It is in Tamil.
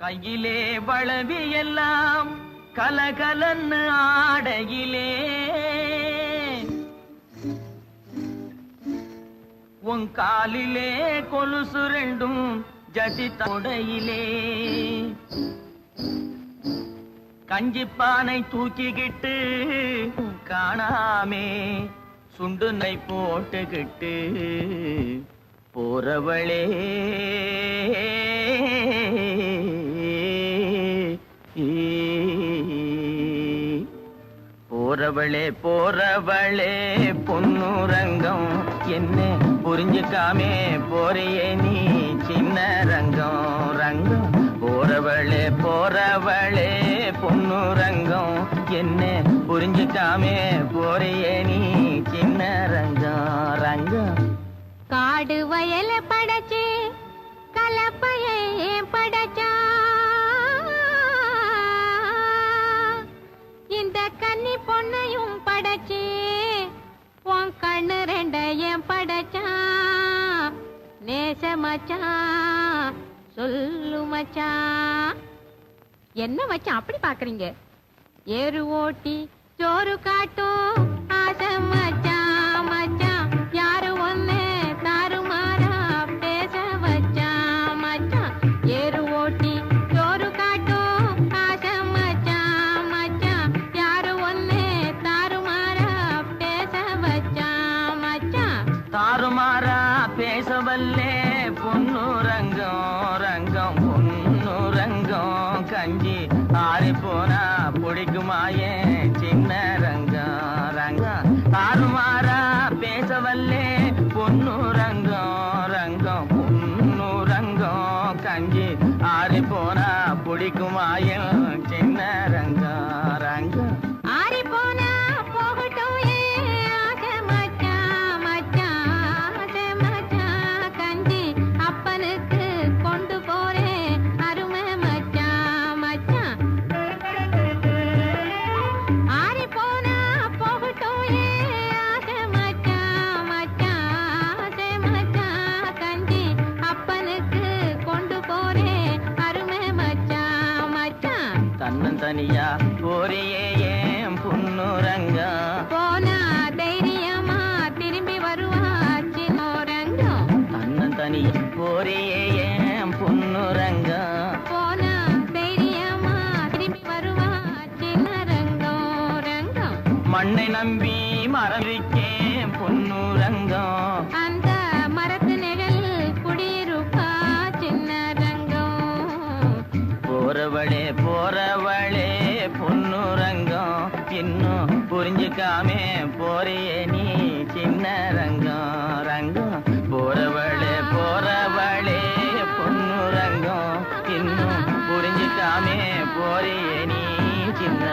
கையிலே வளவி எல்லாம் கலகலன்னு ஆடையிலே. உன் காலிலே கொலுசு ரெண்டும் ஜதி தொடையிலே. கஞ்சிப்பானை தூக்கிக்கிட்டு காணாமே சுண்டுனை போட்டுக்கிட்டு போறவளே. போறவளே போறவளே பொன்னுரங்கம். என்ன புரிஞ்சுக்காமே போறியே நீ சின்ன ரங்கம். ரங்கம் போறவளே போறவளே பொன்னுரங்கம். என்ன புரிஞ்சுக்காமே போறியே நீ சின்ன ரங்கம். ரங்கம். காடு வயல படைச்சு கலப்பையே படைச்சா. ரெண்ட ஏன் படைச்சா சொல்லு மச்சான் என்ன மச்சான் அப்படி பாக்குறீங்க ஏறு ஓட்டி சோறு காட்டும் பேசவல்லே பொண்ணு ரங்கம் ரங்கம் பொண்ணு ரங்கம் கஞ்சி ஆறி போனா பிடிக்குமாயே சின்ன ரங்கம் ரங்கம். தாறுமாறா பேசவல்லே பொண்ணு ரங்கம் ரங்கம் பொண்ணு ரங்கம் கஞ்சி ஆறி போனா பிடிக்குமாயே சின்ன ரங்கம் ரங்கம். மச்சான் தன்னந்தனியா போறியே ஏன் புன்னுரங்கம் போனா தைரியமா திரும்பி வருவா சின்னோரங்கம் தன்னந்தனியா போறியே ஏன் புன்னுரங்கம் போனா தைரியமா திரும்பி வருவா சின்னரங்கம் ரங்கம் மண்ணை நம்பி மறந்திருக்கேன் பொன்னுரங்கம் இன்னும் புரிஞ்சுக்காமே போறியே நீ சின்ன